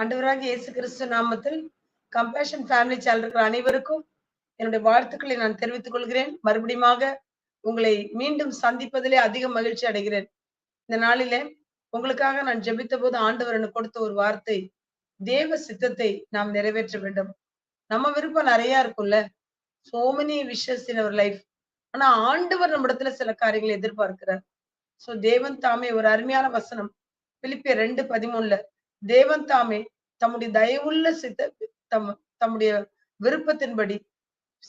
அண்டவராக இயேசு கிறிஸ்து நாமத்தில் compassion family channel இருக்கிற அனைவருக்கும் என்னுடைய வாழ்த்துக்களை நான் தெரிவித்துக் கொள்கிறேன். மறுபடியுமாக உங்களை மீண்டும் சந்திப்பதிலே அதிக மகிழ்ச்சி அடைகிறேன். இந்த நாளிலே உங்களுக்காக நான் ஜெபித்த போது ஆண்டவர் எனக்கு கொடுத்த ஒரு வார்த்தை தேவ சித்தத்தை நாம் நிறைவேற்ற வேண்டும். நம்ம விருப்பம் நிறைய இருக்கும்ல. So many wishes in our life ஆனா ஆண்டவர் நம்மிடத்துல சில காரியங்களை எதிர்பார்க்கிறார். சோ தேவன் தாமே ஒரு அருமையான வசனம். பிலிப்பிய ரெண்டு பதிமூணுல தேவன் தாமே தம்முடைய தயவுள்ள சித்த தம் தம்முடைய விருப்பத்தின்படி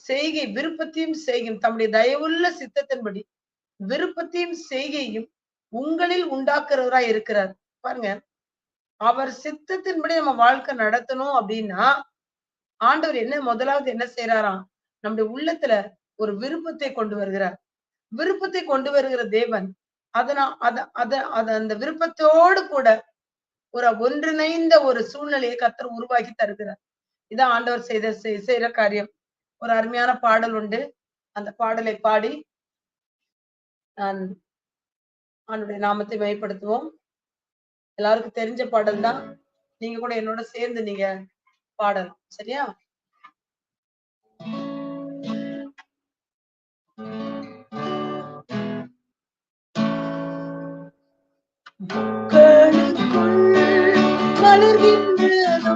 செய்கை விருப்பத்தையும் செய்கையும் தம்முடைய தயவுள்ள சித்தத்தின்படி விருப்பத்தையும் செய்கையும் உங்களில் உண்டாக்குறவராய் இருக்கிறார். பாருங்க அவர் சித்தத்தின்படி நம்ம வாழ்க்கை நடத்தணும் அப்படின்னா ஆண்டவர் என்ன முதலாவது என்ன செய்யறாராம் நம்முடைய உள்ளத்துல ஒரு விருப்பத்தை கொண்டு வருகிறார். விருப்பத்தை கொண்டு வருகிற தேவன் அதனா அத அத அத அந்த விருப்பத்தோடு கூட ஒரு ஒன்றிணைந்த ஒரு சூழ்நிலையை கத்தர் உருவாக்கி தருகிறார். இதான் ஆண்டவர் செய்த செய்கிற காரியம். ஒரு அருமையான பாடல் உண்டு. அந்த பாடலை பாடி நான் ஆண்டுடைய நாமத்தை மையப்படுத்துவோம். எல்லாருக்கும் தெரிஞ்ச பாடல் தான் நீங்க கூட என்னோட சேர்ந்து நீங்க பாடலாம். சரியா? மலர்கின்றதோ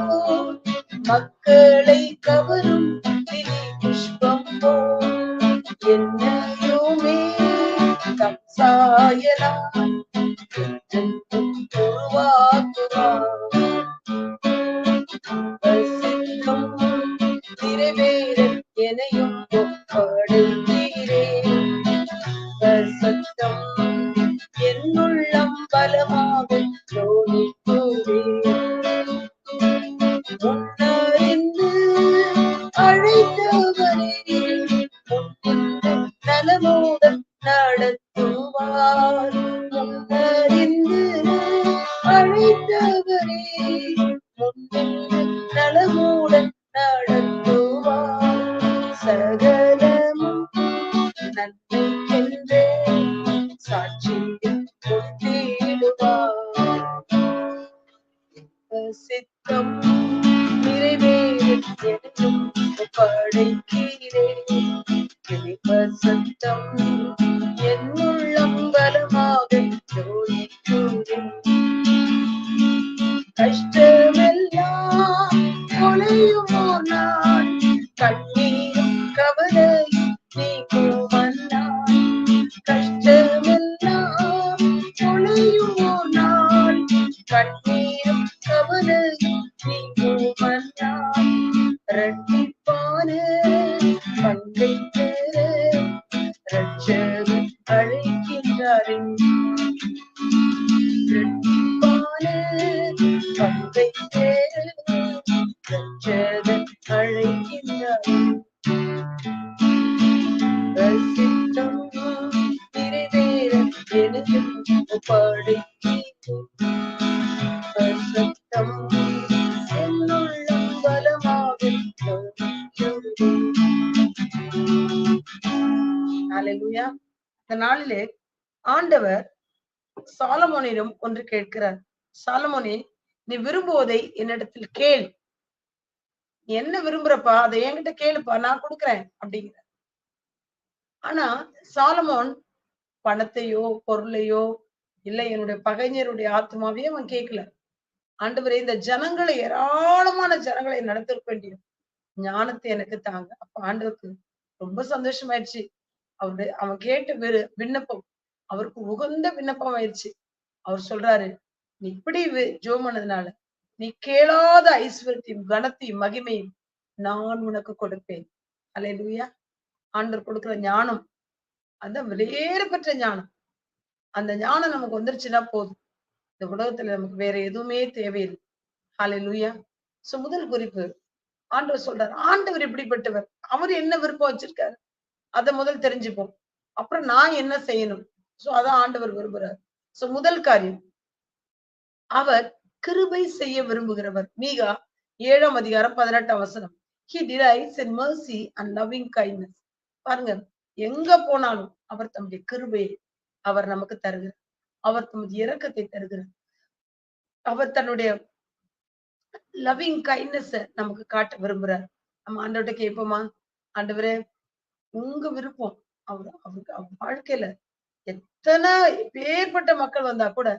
மக்களை கவரும் திரி புஷ்பம் என்னையுமே தம் சாயலாய் உருவாக்குவார். வசிக்கும் நிறைவேற எனையும் நிறைவேறும் படைக்கிறேன் சத்தம் சாலமோனிடம் ஒன்று கேட்கிறார். சாலமோனே நீ விரும்புவதை என்னிடத்தில் கேள். நீ என்ன விரும்புறப்பா அதை என்கிட்ட கேளுப்பா நான் கொடுக்குறேன் அப்படிங்கிற ஆனா சாலமோன் பணத்தையோ பொருளையோ இல்ல என்னுடைய பகைஞருடைய ஆத்மாவையும் அவன் கேட்கல. ஆண்டவரே இந்த ஜனங்களை ஏராளமான ஜனங்களை நடத்திருக்க வேண்டிய ஞானத்தை எனக்கு தாங்க. அப்ப ஆண்டவருக்கு ரொம்ப சந்தோஷமாயிடுச்சு. அவருடைய அவன் கேட்ட விரு விண்ணப்பம் அவருக்கு உகந்த விண்ணப்பம் ஆயிடுச்சு அவர் சொல்றாரு நீ இப்படி ஜோமனதுனால பண்ணதுனால நீ கேளாத ஐஸ்வர்யத்தையும் கனத்தையும் மகிமையும் நான் உனக்கு கொடுப்பேன். அல்லேலூயா. ஆண்டவர் கொடுக்குற ஞானம் அந்த வெளியேறு பெற்ற ஞானம். அந்த ஞானம் நமக்கு வந்துருச்சுன்னா போதும். இந்த உலகத்துல நமக்கு வேற எதுவுமே தேவையில்லை. ஹalleluya சோ முதல் குறிப்பு ஆண்டவர் சொல்றார் ஆண்டவர் எப்படிப்பட்டவர் அவர் என்ன விருப்பம் வச்சிருக்காரு? அதை முதல் தெரிஞ்சுப்போம். அப்புறம் நான் என்ன செய்யணும்? சோ அதான் ஆண்டவர் விரும்புறாரு. சோ முதல் காரியம். அவர் கிருபை செய்ய விரும்புகிறவர். மீகா ஏழாம் அதிகாரம் பதினெட்டாம் வசனம். He delights in mercy and loving kindness. பாருங்க எங்க போனாலும் அவர் தம்முடைய கிருபையை அவர் நமக்கு தருகிறார். அவர் தமது இரக்கத்தை தருகிறார். அவர் தன்னுடைய லவ்விங் கைண்ட்னஸ் நமக்கு காட்ட விரும்புறார் நம்ம ஆண்டவர்கிட்ட கேட்போமா? ஆண்டவரே உங்க விருப்பம். அவர் அவருக்கு அவர் வாழ்க்கையில எத்தனை பேர்பட்ட மக்கள் வந்தா கூட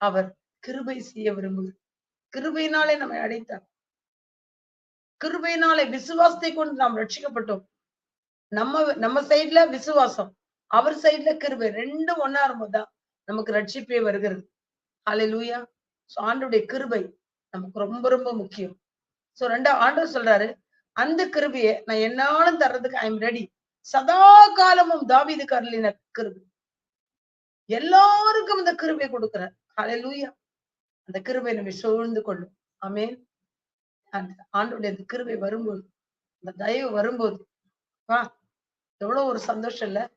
அவர் கிருபை செய்ய விரும்புகிறார். கிருபையினாலே நம்மை அடைத்தார். கிருபையினாலே விசுவாசத்தை கொண்டு நாம் ரட்சிக்கப்பட்டோம். நம்ம நம்ம சைடுல விசுவாசம் அவர் சைடுல கிருபை ரெண்டும் ஒன்னா இருக்கும்போதுதான் நமக்கு ரட்சிப்பே வருகிறது. ஹalleluya சோ ஆண்டுடைய கிருபை நமக்கு ரொம்ப ரொம்ப முக்கியம். சோ ரெண்டா ஆண்டவர் சொல்றாரு அந்த கிருபையை நான் என்னாலும் தர்றதுக்கு ஐ எம் ரெடி சதா காலமும் தாவிது கருளின கிருபை. எல்லாருக்கும் இந்த கிருபை கொடுக்கிறார். லூயா அந்த கிருபை நம்மை சூழ்ந்து கொள்ளும். ஆமே அந்த அந்த கிருபை வரும்போது அந்த தயவு வரும்போது வா எவ்வளவு ஒரு சந்தோஷம் இல்ல.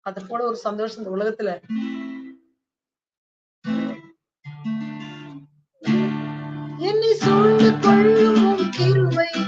அது போல ஒரு சந்தோஷம் இந்த உலகத்துல. என்னை சூழ்ந்து கொள்ளும் கிருபை.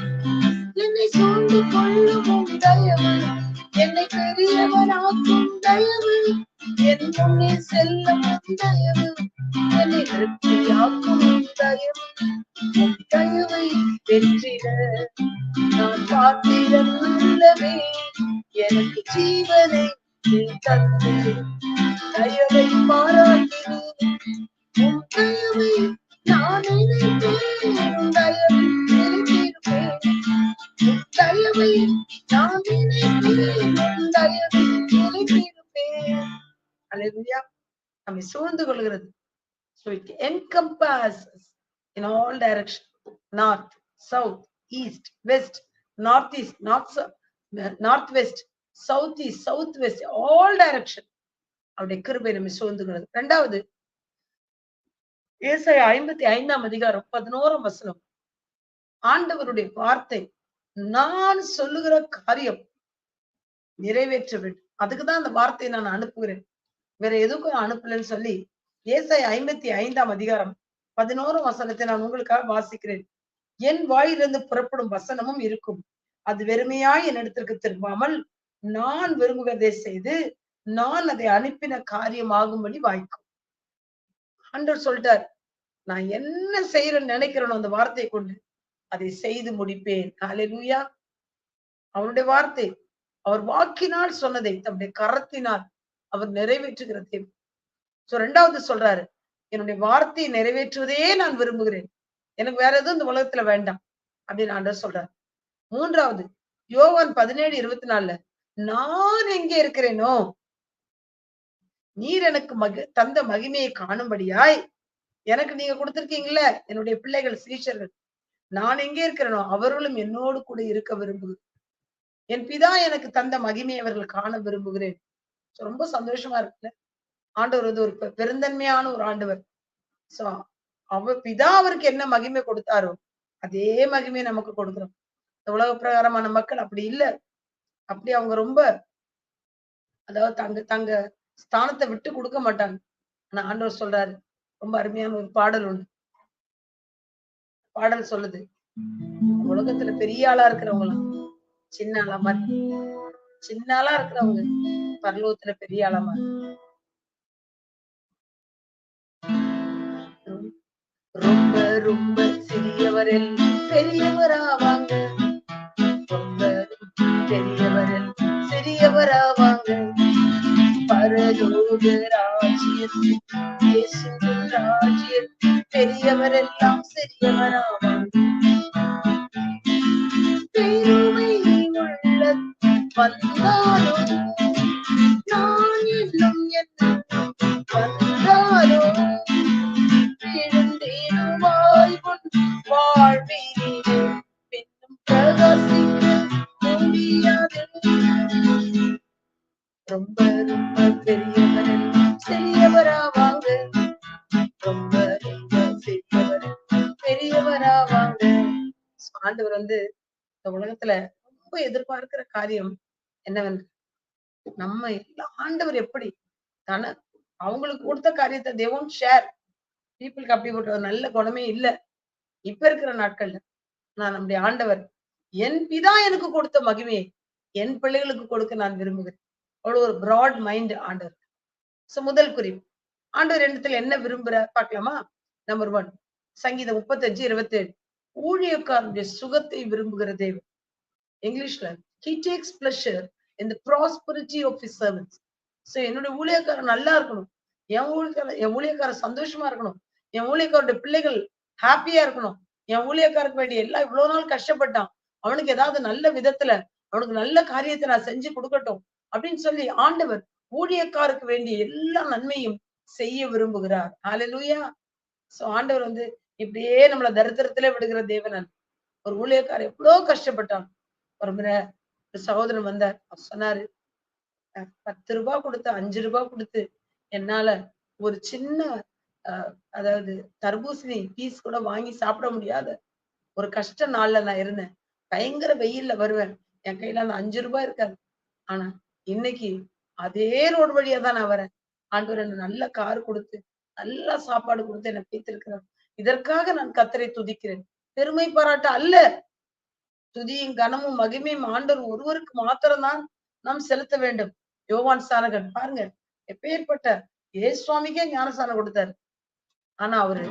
Passes in all directions north south east west northeast north northwest southeast southwest all direction. அவருடைய கிருபை நம்மை சூழ்ந்துகிறது. ரெண்டாவது ஏசாய ஐம்பத்தி ஐந்தாம் அதிகாரம் பதினோராம் வசனம். ஆண்டவருடைய வார்த்தை நான் சொல்லுகிற காரியம் நிறைவேற்ற வேண்டும். அதுக்குதான் அந்த வார்த்தையை நான் அனுப்புகிறேன். வேற எதுக்கும் அனுப்பலன்னு சொல்லி ஏசாய ஐம்பத்தி ஐந்தாம் அதிகாரம் பதினோரு வசனத்தை நான் உங்களுக்காக வாசிக்கிறேன். என் வாயிலிருந்து புறப்படும் வசனமும் இருக்கும். அது வெறுமையாய் என்னிடத்திற்கு திரும்பாமல் நான் விரும்புகிறதை செய்து நான் அதை அனுப்பின காரியமாகும்படி வாய்க்கும். ஆண்டவர் சொல்லிட்டார் நான் என்ன செய்யறேன்னு நினைக்கிறேனோ அந்த வார்த்தையை கொண்டு அதை செய்து முடிப்பேன். ஹalleluya. அவருடைய வார்த்தை அவர் வாக்கினால் சொன்னதை தம்முடைய கரத்தினால் அவர் நிறைவேற்றுகிற தேவன். சோ ரெண்டாவது சொல்றாரு என்னுடைய வார்த்தையை நிறைவேற்றுவதே நான் விரும்புகிறேன். எனக்கு வேற எதுவும் இந்த உலகத்துல வேண்டாம் அப்படின்னு ஆண்டவர் சொல்றாரு. மூன்றாவது யோவான் பதினேழு இருபத்தி நாலுல நான் எங்கே இருக்கிறேனோ நீர் எனக்கு மகி தந்த மகிமையை காணும்படியாய் எனக்கு நீங்க கொடுத்திருக்கீங்கல்ல என்னுடைய பிள்ளைகள் சீஷர்கள். நான் எங்கே இருக்கிறேனோ அவர்களும் என்னோடு கூட இருக்க விரும்புகிறேன். என் பிதா எனக்கு தந்த மகிமையை அவர்கள் காண விரும்புகிறேன். ரொம்ப சந்தோஷமா இருக்குல்ல? ஆண்டவர் வந்து ஒரு பெருந்தன்மையான ஒரு ஆண்டவர். சோ அவ பிதா அவருக்கு என்ன மகிமை கொடுத்தாரோ அதே மகிமையை நமக்கு கொடுக்கிறோம். இந்த உலக பிரகாரமான மக்கள் அப்படி இல்ல. அப்படி அவங்க ரொம்ப அதாவது தங்க தங்க ஸ்தானத்தை விட்டு கொடுக்க மாட்டாங்க. ஆனா ஆண்டவர் சொல்றாரு ரொம்ப அருமையான ஒரு பாடல் ஒண்ணு. பாடல் சொல்லுது. உலகத்துல பெரிய ஆளா இருக்கிறவங்களாம் சின்ன ஆளா மாதிரி சின்ன ஆளா இருக்கிறவங்க. பரலோகத்துல பெரிய ஆளா மாதிரி ரொம்ப ரொம்ப சிறியவரில் பெரியவராவாங்க ரொம்ப பெரியவரில் சிறியவராவாங்க பரலோக ராஜ்யம் இயேசுவின் ராஜ்யம் பெரியவரெல்லாம் சிறியவராவாங்க பெருமை உள்ள வந்தாலும் வந்து இந்த உலகத்துல ரொம்ப எதிர்பார்க்கிற காரியம் என்னவென்று? நம்ம எல்லா- ஆண்டவர் எப்படி தன அவங்களுக்கு கொடுத்த காரியத்தை தேவம் ஷேர் பீப்புளுக்கு அப்படிப்பட்ட ஒரு நல்ல குணமே இல்ல. இப்ப இருக்கிற நாட்கள்ல நான் நம்முடைய ஆண்டவர் என் பிதா எனக்கு கொடுத்த மகிமையை என் பிள்ளைகளுக்கு கொடுக்க நான் விரும்புகிறேன். அவ்வளவு ஒரு பிராட் மைண்ட் ஆண்டவர். சோ முதல் குறிப்பு ஆண்டவர் இடத்துல என்ன விரும்புற பாக்கலாமா நம்பர் ஒன் சங்கீதம் முப்பத்தஞ்சு இருபத்தி ஏழு ஊழியக்காரனுடைய சுகத்தை விரும்புகிற தேவன். இங்கிலீஷ்ல he takes pleasure in the prosperity of his servants. என்னுடைய ஊழியக்காரன் நல்லா இருக்கணும். என் ஊழியக்கார என் ஊழியக்காரன் சந்தோஷமா இருக்கணும். என் ஊழியக்காரருடைய பிள்ளைகள் ஹாப்பியா இருக்கணும். என் ஊழியக்காருக்கு வேண்டிய எல்லாம் இவ்வளவு நாள் கஷ்டப்பட்டான். அவனுக்கு ஏதாவது நல்ல விதத்துல அவனுக்கு நல்ல காரியத்தை நான் செஞ்சு கொடுக்கட்டும் அப்படின்னு சொல்லி ஆண்டவர் ஊழியக்காருக்கு வேண்டிய எல்லா நன்மையும் செய்ய விரும்புகிறார். ஹalleluya சோ ஆண்டவர் வந்து இப்படியே நம்மளை தரித்திரத்திலே விடுகிற தேவனன் ஒரு ஊழியக்காரர் எவ்வளவு கஷ்டப்பட்டான். ஒரு முறை ஒரு சகோதரன் வந்தார். அவர் சொன்னாரு பத்து ரூபாய் கொடுத்து அஞ்சு ரூபாய் கொடுத்து என்னால ஒரு சின்ன அஹ், அதாவது தர்பூசணி பீஸ் கூட வாங்கி சாப்பிட முடியாத ஒரு கஷ்ட நாள்ல நான் இருந்தேன். பயங்கர வெயில்ல வருவேன். என் கையில அந்த அஞ்சு ரூபாய் இருக்காது. ஆனா இன்னைக்கு அதே ரோடு வழியா தான் நான் வரேன். ஆண்டவர் எனக்கு நல்ல கார் கொடுத்து நல்லா சாப்பாடு கொடுத்து என்னை வைத்திருக்கிறார் இதற்காக நான் கத்தரை துதிக்கிறேன். பெருமை பாராட்ட அல்ல. துதியும் கனமும் மகிமையும் ஆண்டவர் ஒருவருக்கு மாத்திரம்தான் நாம் செலுத்த வேண்டும். யோவான் சாரகன் பாருங்க எப்பேற்பட்ட ஏ சுவாமிக்கே ஞானசானம் கொடுத்தாரு. ஆனா அவரு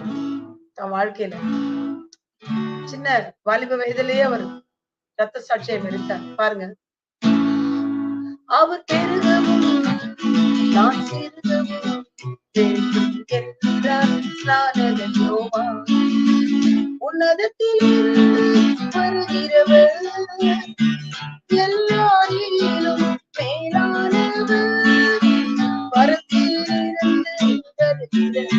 தன் வாழ்க்கையில சின்ன வாலிப வயதிலேயே அவர் ரத்த சாட்சியை எடுத்தார் பாருங்க. அவர் பெருகவும் நான் சிறுகவும் வேண்டும் என்கிறார் ஸ்நானகன் யோவான். உன்னதத்திலிருந்து வருகிறவர் எல்லாரிலும் மேலானவர் பரத்திலிருந்து வருகிறவர்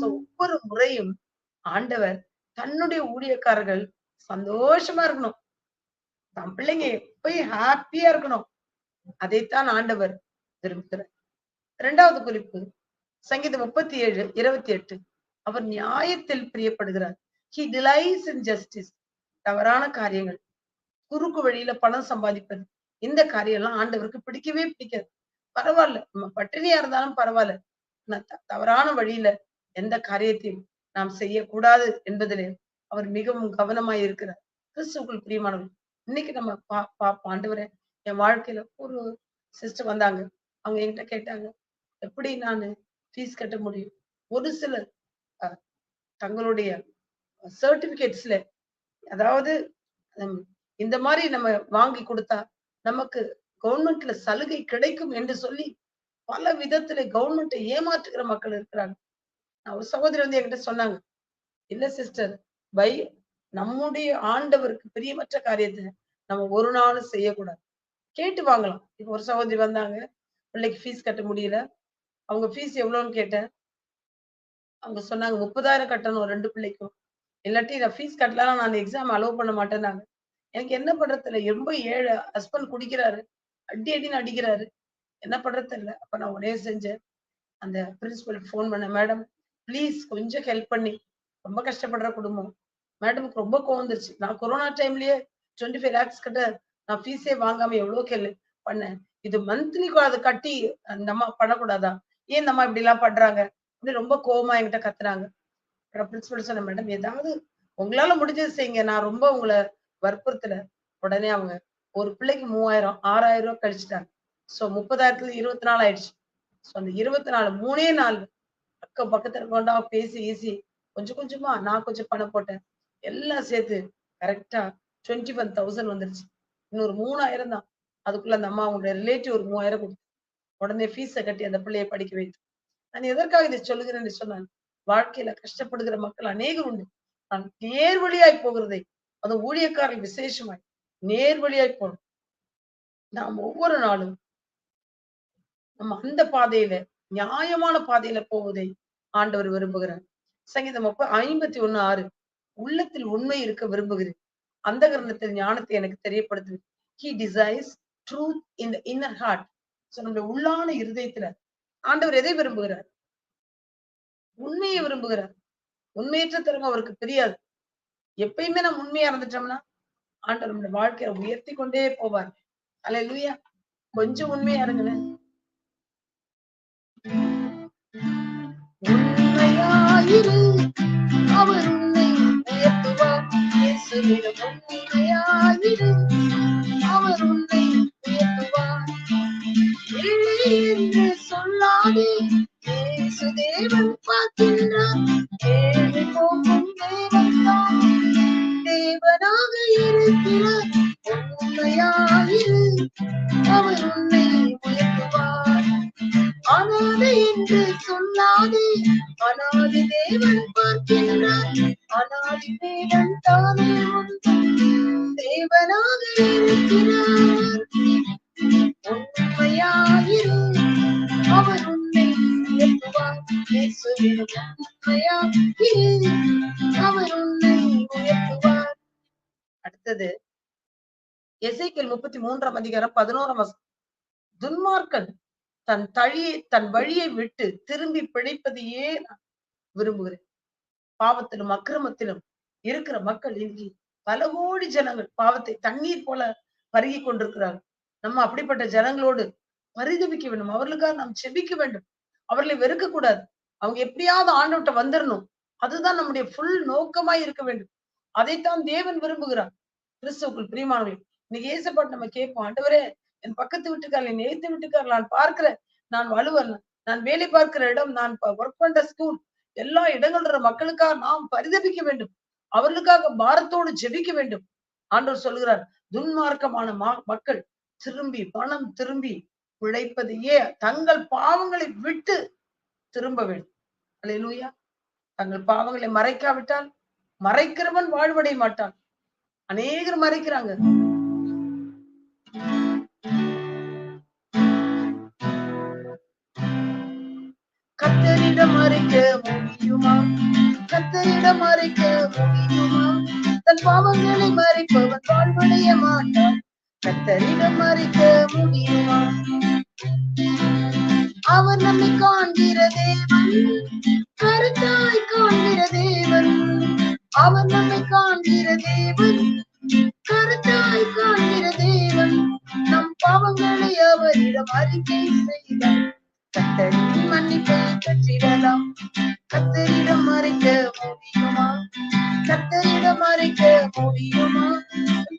ஒவ்வொரு முறையும் ஆண்டவர் தன்னுடைய ஊழியக்காரர்கள் சந்தோஷமா இருக்கணும். தன் பிள்ளைங்க எப்பயும் ஹாப்பியா இருக்கணும். அதைத்தான் ஆண்டவர் விரும்புகிறார். இரண்டாவது குறிப்பு சங்கீதம் முப்பத்தி ஏழு இருபத்தி எட்டு அவர் நியாயத்தில் பிரியப்படுகிறார். ஹி டிலைஸ் இன் ஜஸ்டிஸ் தவறான காரியங்கள். குறுக்கு வழியில பணம் சம்பாதிப்பது. இந்த காரியம் எல்லாம் ஆண்டவருக்கு பிடிக்கவே பிடிக்காது. பரவாயில்ல. நம்ம பட்டினியா இருந்தாலும் பரவாயில்ல. ஆனா தவறான வழியில எந்த காரியத்தையும் நாம் செய்யக்கூடாது என்பதிலே அவர் மிகவும் கவனமாய் இருக்கிறார். கிறிஸ்துக்குள் பிரியமானவர் இன்னைக்கு நம்ம பா பாப்போம் ஆண்டவரே என் வாழ்க்கையில ஒரு சிஸ்டர் வந்தாங்க. அவங்க என்கிட்ட கேட்டாங்க எப்படி நான் ஃபீஸ் கட்ட முடியும்? ஒரு சிலர் தங்களுடைய சர்டிபிகேட்ஸ்ல அதாவது இந்த மாதிரி நம்ம வாங்கி கொடுத்தா நமக்கு கவர்மெண்ட்ல சலுகை கிடைக்கும் என்று சொல்லி பல விதத்துல கவர்மெண்ட்டை ஏமாற்றுகிற மக்கள் இருக்கிறாங்க. நான் ஒரு சகோதரி வந்து என்கிட்ட சொன்னாங்க இல்ல சிஸ்டர் பை நம்முடைய ஆண்டவருக்கு பிரியமற்ற காரியத்தை நம்ம ஒரு நாளும் செய்யக்கூடாது. கேட்டு வாங்கலாம். இப்ப ஒரு சகோதரி வந்தாங்க பிள்ளைக்கு ஃபீஸ் கட்ட முடியல. அவங்க ஃபீஸ் எவ்வளவுன்னு கேட்டேன். அவங்க சொன்னாங்க முப்பதாயிரம் கட்டணும் ரெண்டு பிள்ளைக்கும். இல்லாட்டி நான் ஃபீஸ் கட்டலாம் நான் எக்ஸாம் அலோவ் பண்ண மாட்டேன்னாங்க. எனக்கு என்ன பண்றதுல ரொம்ப ஏழை ஹஸ்பண்ட் குடிக்கிறாரு. அடி அடின்னு அடிக்கிறாரு. என்ன பண்றது தெரியல. அப்ப நான் உடனே செஞ்சேன். அந்த பிரின்சிபலுக்கு ஃபோன் பண்ணேன். மேடம் ப்ளீஸ் கொஞ்சம் ஹெல்ப் பண்ணி. ரொம்ப கஷ்டப்படுற குடும்பம். மேடமுக்கு ரொம்ப கோவம் வந்துருச்சு. நான் கொரோனா டைம்லயே டுவெண்ட்டி ஃபைவ் லேக்ஸ் கிட்ட நான் ஃபீஸே வாங்காம எவ்வளவு கேள்வி பண்ணேன். இது மந்த்லி அதை கட்டி அந்த அம்மா பண்ணக்கூடாதா? ஏன் இந்த அம்மா இப்படி எல்லாம் பண்றாங்க? அப்படி ரொம்ப கோவமா என்கிட்ட கத்துறாங்க பிரின்சிபல் சொன்ன மேடம் ஏதாவது உங்களால முடிஞ்சது செய்யுங்க. நான் ரொம்ப உங்களை வற்புறுத்தல. உடனே அவங்க ஒரு பிள்ளைக்கு மூவாயிரம் ஆறாயிரம் ரூபாய் கழிச்சுட்டாங்க. சோ முப்பதாயிரத்துல இருபத்தி நாலு ஆயிடுச்சு. சோ அந்த இருபத்தி நாலு மூணே நாள் அக்கம் பக்கத்துல கொண்டா பேசி ஈசி கொஞ்சம் கொஞ்சமா நான் கொஞ்சம் பணம் போட்டேன். எல்லாம் சேர்த்து கரெக்டா டுவெண்ட்டி ஒன் தௌசண்ட் வந்துருச்சு. இன்னொரு மூணாயிரம் தான். அதுக்குள்ள அந்த அம்மா அவங்களுடைய ரிலேட்டிவ் ஒரு மூவாயிரம் கொடுத்து உடனே ஃபீஸை கட்டி அந்த பிள்ளையை படிக்க வைத்து. நான் எதற்காக இதை சொல்லுகிறேன்னு சொன்னான் வாழ்க்கையில கஷ்டப்படுகிற மக்கள் அநேகம் உண்டு. நான் நேர்வழியாய் போகிறதை அந்த ஊழியக்காரர்கள் விசேஷமாய் நேர்வழியாய் போகணும். நாம் ஒவ்வொரு நாளும் நம்ம அந்த பாதையில நியாயமான பாதையில போவதை ஆண்டவர் விரும்புகிறார். சங்கீதம் அப்ப ஐம்பத்தி ஒண்ணு ஆறு. உள்ளத்தில் உண்மை இருக்க விரும்புகிறேன். அந்த கிரணத்தில் ஞானத்தை எனக்கு தெரியப்படுத்து he desires truth in the inner heart so நம்முடைய உள்ளான இருதயத்துல ஆண்டவர் எதை விரும்புகிறார்? உண்மையை விரும்புகிறார். உண்மையற்ற திறமை அவருக்கு தெரியாது. எப்பயுமே நம்ம உண்மையா இருந்துட்டோம்னா ஆண்டவர் நம்முடைய வாழ்க்கையை உயர்த்தி கொண்டே போவார். அல்ல லூயா கொஞ்சம் உண்மையா இருங்களேன். உண்மையாயிரு. அவர் உன்னை உயர்த்துவார். உண்மையாயிரு. அவர் உன்னை உயர்த்துவார். என்று சொல்லாதே. தேவன் பார்க்கின்றார். போகும் தேவன் தான். தேவனாக இருக்கிறார். உண்மையாயிரு அவர் உன்னை உயர்த்துவார். அனாதை என்று சொல்லாதே. அனாதி தேவன் பார்க்கின்றார் அனாதி தேவன் தானே தேவனாக இருக்கிறார். உண்மையாயிரு அவர் உன்னை உயர்த்துவார். அவர் உன்னை உயர்த்துவார் அடுத்தது எசைக்கல் முப்பத்தி மூன்றாம் அதிகாரம் பதினோராம் வசனம் துன்மார்க்கன் தன் தழியை தன் வழியை விட்டு திரும்பி பிழைப்பதையே நான் விரும்புகிறேன்? பாவத்திலும் அக்கிரமத்திலும் இருக்கிற மக்கள் இன்றி பல கோடி ஜனங்கள் பாவத்தை தண்ணீர் போல பருகி கொண்டிருக்கிறார்கள். நம்ம அப்படிப்பட்ட ஜனங்களோடு பரிதவிக்க வேண்டும். அவர்களுக்காக நாம் செபிக்க வேண்டும். அவர்களை வெறுக்க கூடாது அவங்க எப்படியாவது ஆண்டவட்ட வந்துடணும் அதுதான் நம்முடைய ஃபுல் நோக்கமாய் இருக்க வேண்டும். அதைத்தான் தேவன் விரும்புகிறார். கிறிஸ்துவுக்குள் பிரியமானவர்கள் இன்னைக்கு ஏசப்பாட்டு நம்ம கேட்போம் ஆண்டவரே என் பக்கத்து வீட்டுக்காரர் என் எழுத்து வீட்டுக்காரர் நான் பார்க்கிறேன் நான் வலுவன் நான் வேலை பார்க்கிற இடம் நான் ஒர்க் பண்ற ஸ்கூல் எல்லா இடங்கள்ற மக்களுக்காக நாம் பரிதபிக்க வேண்டும். அவர்களுக்காக பாரத்தோடு ஜெபிக்க வேண்டும். ஆண்டவர் சொல்கிறார் துன்மார்க்கமான மக்கள் திரும்பி பணம் திரும்பி பிழைப்பதையே தங்கள் பாவங்களை விட்டு திரும்ப வேண்டும். அல்லேலூயா. தங்கள் பாவங்களை மறைக்காவிட்டால் மறைக்கிறவன் வாழ்வடைய மாட்டான். அநேகர் மறைக்கிறாங்க. கத்தரிடம் மறைக்க முடியுமா? கத்தரிடம் மறைக்க முடியுமா? தன் பாவங்களை மறைப்பவன் வாழ்வடைய மாட்டான். கத்தரிடம் மறைக்க முடியுமா? அவர் நம்மை காண்கிற தேவன் கருத்தாய் காண்கிற தேவன் அவர் நம்மை காண்கிற தேவன் கருத்தாய் காண்கிற தேவன் நம் பாவங்களை அவரிடம் அறிக்கை செய்தார் கத்தரின் மன்னிப்பை கற்றிடலாம் கத்தரிடம் மறைக்க முடியுமா? கத்தரிடம் மறைக்க முடியுமா?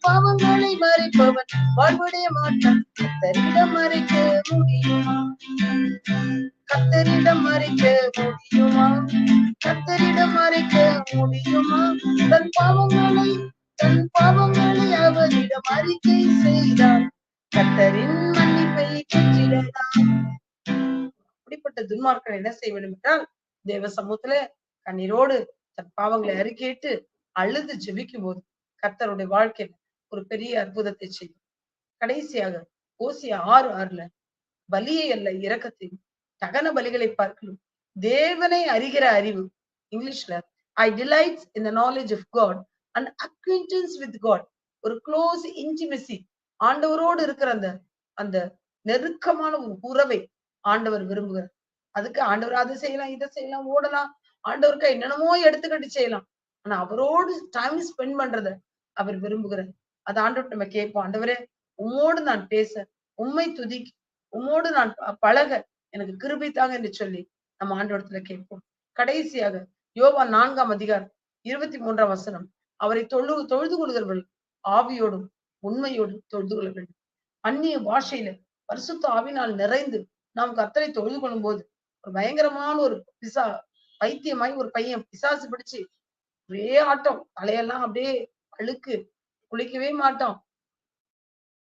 பாவங்களை மறைப்பவன் வாழ்வுடைய மாட்டான் கத்தரிடம் மறைக்க முடியுமா? கத்தரிடம் மறைக்க முடியுமா? கத்தரிடம் மறைக்க முடியுமா? தன் பாவங்களை தன் பாவங்களை அவரிடம் அறிக்கை செய்தார் கத்தரின் மன்னிப்பை பெற்றிடலாம். அப்படிப்பட்ட துன்மார்க்கன் என்ன செய்ய வேண்டும் என்றால் தேவ சமூகத்துல கண்ணீரோடு தன் பாவங்களை அறிக்கையிட்டு அழுது ஜெபிக்கும் போது கத்தருடைய வாழ்க்கையில ஒரு பெரிய அற்புதத்தை செய்யும். கடைசியாக ஓசிய ஆறு ஆறுல பலியை அல்ல இரக்கத்தையும் தகன பலிகளை பார்க்கலும். தேவனை அறிகிற அறிவு இங்கிலீஷ்ல I delights in the knowledge of God and acquaintance with God ஒரு க்ளோஸ் இன்டிமெசி ஆண்டவரோடு இருக்கிற அந்த அந்த நெருக்கமான ஒரு உறவை ஆண்டவர் விரும்புகிறார். அதுக்கு ஆண்டவர் அதை செய்யலாம் இதை செய்யலாம் ஓடலாம். ஆண்டவருக்கு என்னென்னமோ எடுத்துக்கிட்டு செய்யலாம். ஆனா அவரோடு டைம் ஸ்பெண்ட் பண்றத அவர் விரும்புகிறார். அது ஆண்டவர் நம்ம கேட்போம். ஆண்டவரே உம்மோடு நான் பேச உம்மை துதிக்க உம்மோடு நான் பழக எனக்கு கிருபை தாங்க என்று சொல்லி நம்ம ஆண்டவரத்துல கேட்போம். கடைசியாக யோகா நான்காம் அதிகாரம் இருபத்தி மூன்றாம் வசனம். அவரை தொழு தொழுது கொள்கிறவர்கள் ஆவியோடும் உண்மையோடும் தொழுது கொள்ள வேண்டும். அந்நிய பாஷையில பரிசுத்த ஆவினால் நிறைந்து நாம் கத்தரை தொழுது கொள்ளும் போது ஒரு பயங்கரமான ஒரு பிசா பைத்தியமாய் ஒரு பையன் பிசாசு பிடிச்சு ஒரே ஆட்டம் தலையெல்லாம் அப்படியே அழுக்கு குளிக்கவே மாட்டான்.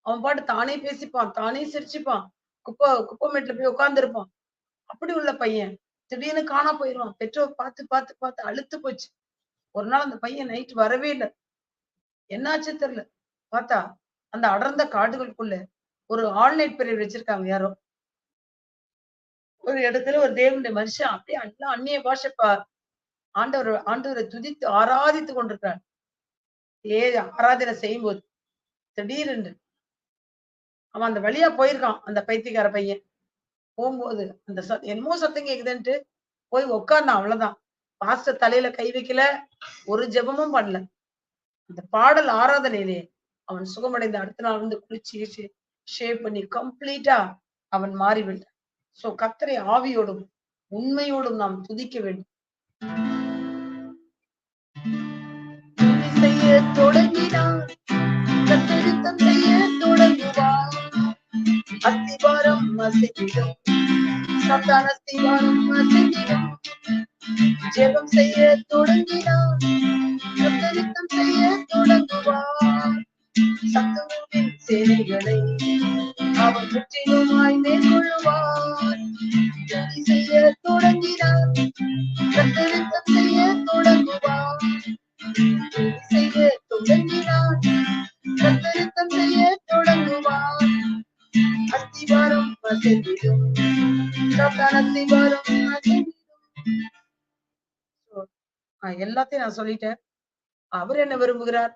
அவன் பாட்டு தானே பேசிப்பான் தானே சிரிச்சுப்பான் குப்பை குப்பைமேட்டுல போய் உட்கார்ந்து இருப்பான் அப்படி உள்ள பையன் திடீர்னு காணா போயிடுவான் பெற்றோர் பார்த்து பார்த்து பார்த்து அழுத்து போச்சு. ஒரு நாள் அந்த பையன் நைட் வரவே இல்லை. என்னாச்சு தெரியல. பார்த்தா அந்த அடர்ந்த காடுகளுக்குள்ள ஒரு ஆன்லைன் பிரிவு வச்சிருக்காங்க யாரோ. ஒரு இடத்துல ஒரு தேவனுடைய மனுஷன் அப்படியே எல்லாம் அந்நிய பாஷை பா ஆண்டவர் ஆண்டவரை துதித்து ஆராதித்து கொண்டிருக்கிறார். ஏ ஆராதனை செய்யும்போது திடீரென்று அவன் அந்த வழியா போயிருக்கான் அந்த பைத்தியக்கார பையன். போகும்போது அந்த சத் என்னமோ சத்தம் கேக்குதுன்ட்டு போய் உட்கார்ந்தான் அவ்வளவுதான். பாஸ்டர் தலையில கை வைக்கல ஒரு ஜெபமும் பண்ணல. அந்த பாடல் ஆராதனையிலே அவன் சுகமடைந்த அடுத்த நாள் வந்து குளிச்சு ஷேவ் பண்ணி கம்ப்ளீட்டா அவன் மாறிவிட்டான். சோ கத்தரை ஆவியோடும் உண்மையோடும் நாம் துதிக்க வேண்டும். செய்ய தொடங்கினார் செய்ய அஸ்திபாரம் அசைக்கிடும் சத்தான அஸ்திபாரம் அசைக்கிடும் ஜெபம் செய்ய தொடங்கினார். கத்தரித்தம் செய்ய தொடங்குவார். சத்துருவின் சேனைகளை அவர் முற்றிலுமாய் மேற்கொள்ளுவார். எல்லாத்தையும் நான் சொல்லிட்டேன். அவர் என்ன விரும்புகிறார்?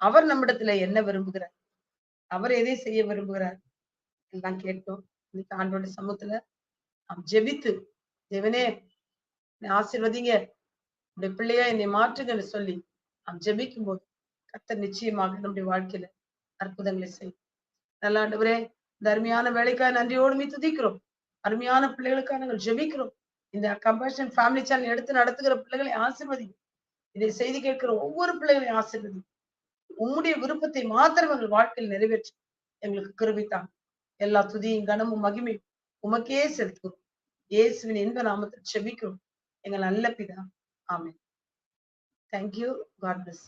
அவர் நம்மிடத்துல என்ன விரும்புகிறார்? அவர் எதை செய்ய விரும்புகிறார்? எல்லாம் கேட்டோம். இன்னைக்கு ஆண்டோட சமூகத்துல நாம் ஜெபித்து தேவனே என்னை ஆசிர்வதிங்க. உடைய பிள்ளையா என்னை மாற்றுங்கன்னு சொல்லி நாம் ஜெபிக்கும் போது கர்த்தர் நிச்சயமாக நம்முடைய வாழ்க்கையில அற்புதங்களை செய்யும். நல்லா ஆண்டவரே இந்த அருமையான வேலைக்காக நன்றியோடு மீ துதிக்கிறோம். அருமையான பிள்ளைகளுக்காக நாங்கள் ஜெபிக்கிறோம். இந்த கம்பேஷன் ஃபேமிலி சேனல் எடுத்து நடத்துகிற பிள்ளைகளை ஆசிர்வதி இதை செய்தி கேட்கிற ஒவ்வொரு பிள்ளைகளையும் ஆசிர்வதி உம்முடைய விருப்பத்தை மாத்திரம் எங்கள் வாழ்க்கையில் நிறைவேற்றி. எங்களுக்கு கிருபித்தான் எல்லா துதியும் கனமும் மகிமையும் உமக்கே செலுத்துகிறோம். இயேசுவின் இன்ப நாமத்தில் செபிக்கிறோம். எங்கள் நல்ல பிதா. ஆமே தேங்க்யூ காட் பிளஸ்